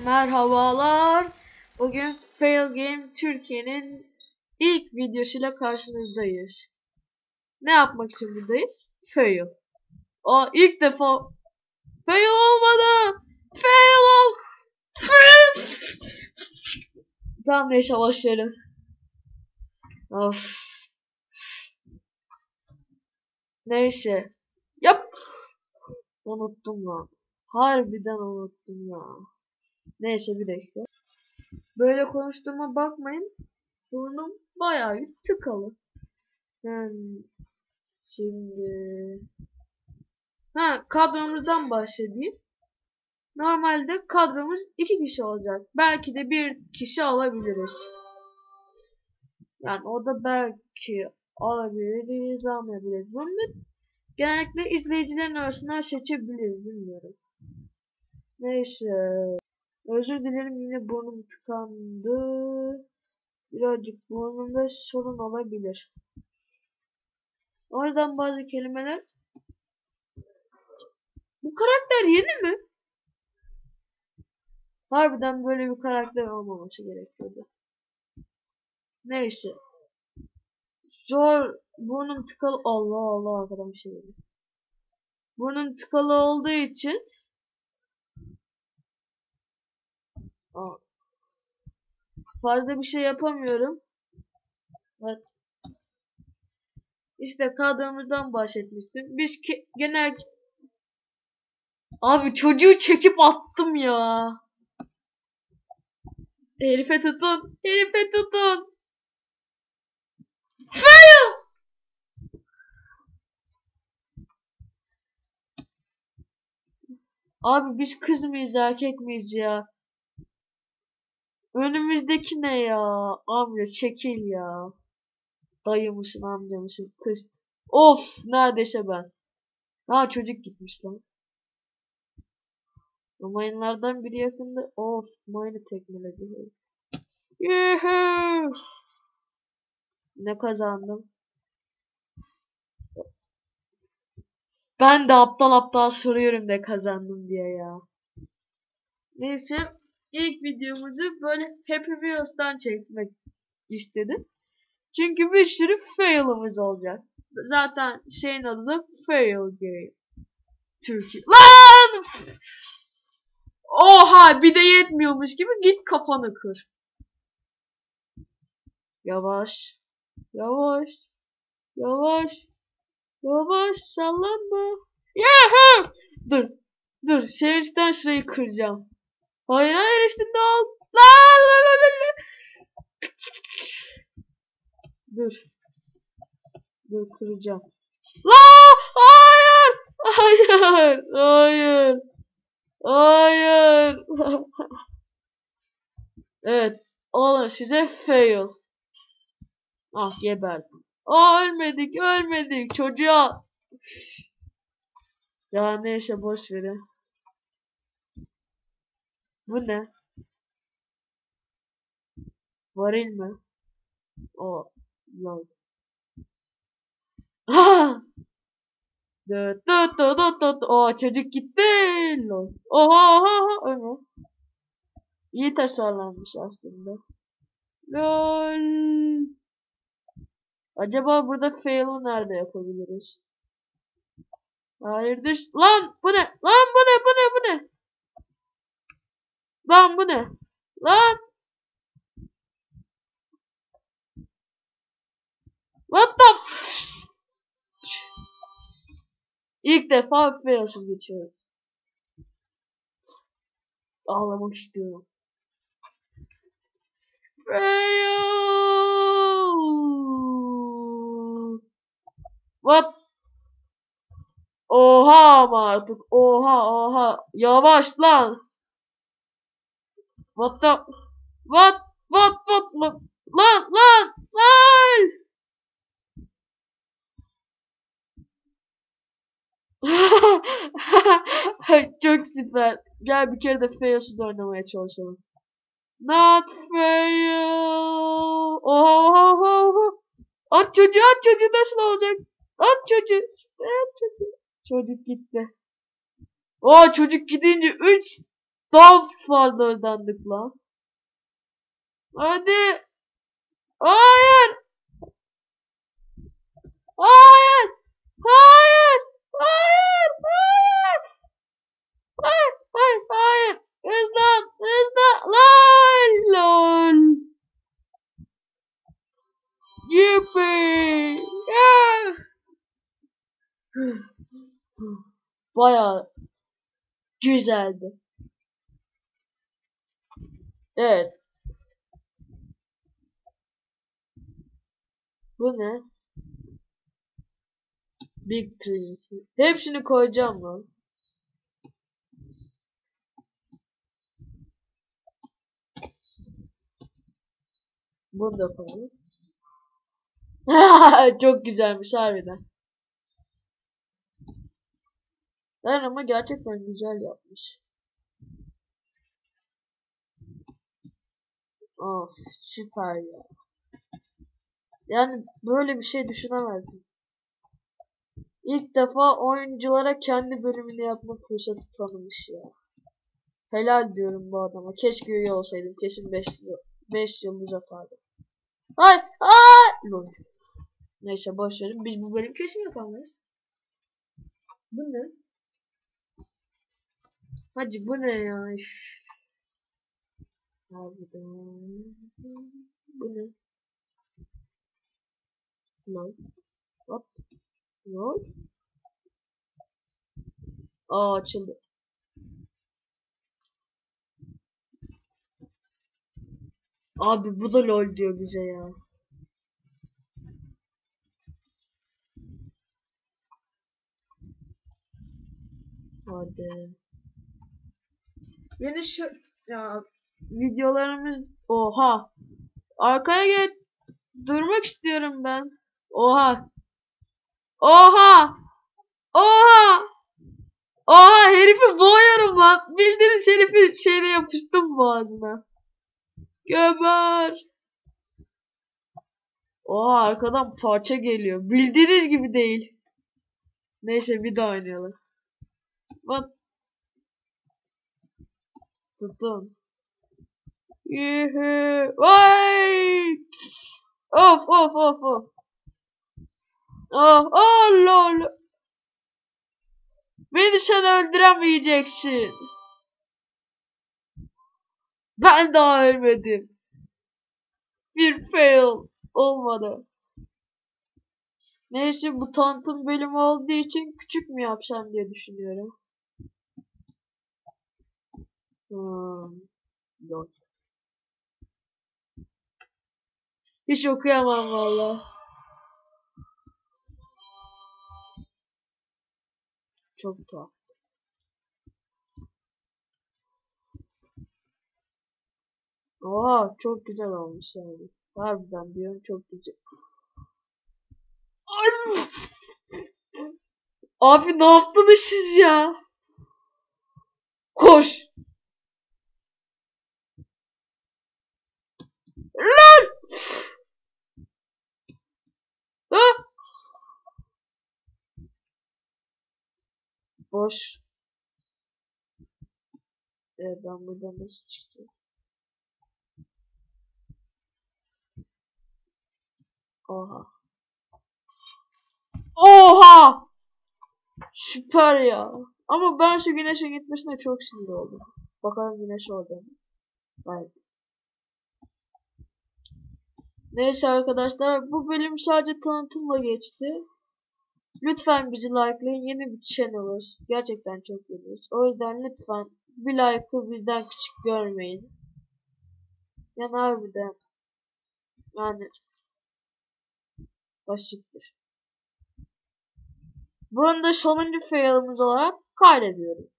Merhabalar. Bugün Fail Game Türkiye'nin ilk videosuyla karşınızdayız. Ne yapmak için buradayız? Fail. Aa ilk defa fail olmadı. Fail ol. Fail. Tamam neyse başlayalım. Of. Neyse. Yap. Unuttum lan. Harbiden unuttum ya. Neyse bir dakika. Böyle konuştuğuma bakmayın. Burnum bayağı bir tıkalı. Yani şimdi ha kadromuzdan bahsedeyim. Normalde kadromuz iki kişi olacak. Belki de bir kişi alabiliriz. Yani o da belki alabiliriz, almayabiliriz. Bunu genellikle izleyicilerin arasından seçebiliriz. Bilmiyorum. Neyse. Özür dilerim yine burnum tıkandı. Birazcık burnumda sorun olabilir. O yüzden bazı kelimeler Bu karakter yeni mi? Harbiden böyle bir karakter olmaması gerekiyordu. Neyse. Zor burnum tıkalı Allah Allah arkadan bir şey geliyor. Burnum tıkalı olduğu için Aa. Fazla bir şey yapamıyorum. Evet. İşte kadromuzdan bahsetmiştim. Biz genel Abi çocuğu çekip attım ya. Herife tutun. Herife tutun. Fail! Abi biz kız mıyız erkek miyiz ya? Önümüzdeki ne ya? Amca çekil ya. Dayı mısın amca mısın? Kız. Of neredeyse ben. Ha çocuk gitmiş lan. Mayınlardan biri yakında. Of mayını tekmeledi. Yuhuu. Ne kazandım? Ben de aptal aptal soruyorum ne kazandım diye ya. Neyse ilk videomuzu böyle Happy Wheels'tan çekmek istedim. Çünkü bir sürü fail'ımız olacak. Zaten şeyin adı da Fail Game. Türkiye. Lan! Oha bir de yetmiyormuş gibi git kafanı kır. Yavaş. Yavaş. Yavaş. Yavaş sallanma. Yahu! Dur. Dur. Sevinçten şurayı kıracağım. Hayır hayır üstünde ol. La la la la la. Dur. Dur kıracağım. La hayır. Hayır. Hayır. Hayır. evet. Alın size fail. Ah geberdim. Aa ölmedik ölmedik çocuğa. Ya neyse boş verin. Bu ne? Varil mi? O lol. Dıt dıt dıt dıt. O çocuk gitti. Lol. Oha oha oha. Ölme. İyi tasarlanmış aslında. Lol. Acaba burada fail'ı nerede yapabiliriz? Hayır düş. Lan bu ne? Lan bu ne? Bu ne? Bu ne? Lan bu ne? Lan. What the İlk defa failsiz geçiyoruz. Ağlamak istiyorum. What? Oha ama artık. Oha oha. Yavaş lan. What the? What? What? What? Lan lan lan. Çok süper. Gel bir kere de failsiz oynamaya çalışalım. Not fail. Oha oha oha. At çocuğu at çocuğu nasıl olacak? At çocuğu. At çocuğu. Çocuk gitti. O çocuk gidince 3 Daha fazla ödendik lan. Hadi. Hayır. Hayır. Hayır. Hayır. Hayır. Hayır. Hayır. Hayır. Hızlan. Hızlan. Lan. Lol. Yippee. Yeah. Bayağı güzeldi. Evet. Bu ne? Big Tree. Hepsini koyacağım lan. Bunu da koyalım. Çok güzelmiş harbiden. Ben ama gerçekten güzel yapmış. Of süper ya. Yani böyle bir şey düşünemezdim. İlk defa oyunculara kendi bölümünü yapma fırsatı tanımış ya. Helal diyorum bu adama. Keşke üye olsaydım. Kesin 5 5 yıldız atardım. Ay ay lol. Neyse boş. Biz bu bölüm kesin yapamayız. Bu ne? Hacı bu ne ya? Harbiden. Bu ne? Lol. Hop. Lol. Aa açıldı. Abi bu da lol diyor bize ya. Hadi. Yine şu ya videolarımız oha. Arkaya geç. Durmak istiyorum ben. Oha. Oha. Oha. Oha herifi boğuyorum lan. Bildiğiniz herifi şeyle yapıştım boğazına. Gömer. Oha arkadan parça geliyor. Bildiğiniz gibi değil. Neyse bir daha oynayalım. Bak. Tuttum. Yuhu. Vay. Of of of of. Oh, oh lol. Beni sen öldüremeyeceksin. Ben daha ölmedim. Bir fail olmadı. Neyse bu tanıtım bölümü olduğu için küçük mü yapsam diye düşünüyorum. Hmm. Yok. Hiç okuyamam valla. Çok tuhaf. Oha çok güzel olmuş yani. Harbiden diyorum çok güzel. Abi ne yaptınız siz ya? Koş. Lan! Ha? Boş. Evet ben buradan nasıl çıkacağım? Oha. Oha! Süper ya. Ama ben şu güneşe gitmesine çok sinir oldum. Bakalım güneş orada mı? Hayır. Neyse arkadaşlar bu bölüm sadece tanıtımla geçti. Lütfen bizi likelayın. Yeni bir channel'ız. Gerçekten çok yeniyiz. O yüzden lütfen bir like'ı bizden küçük görmeyin. Yani harbiden. Yani basittir. Bunu da sonuncu fail'ımız olarak kaydediyorum.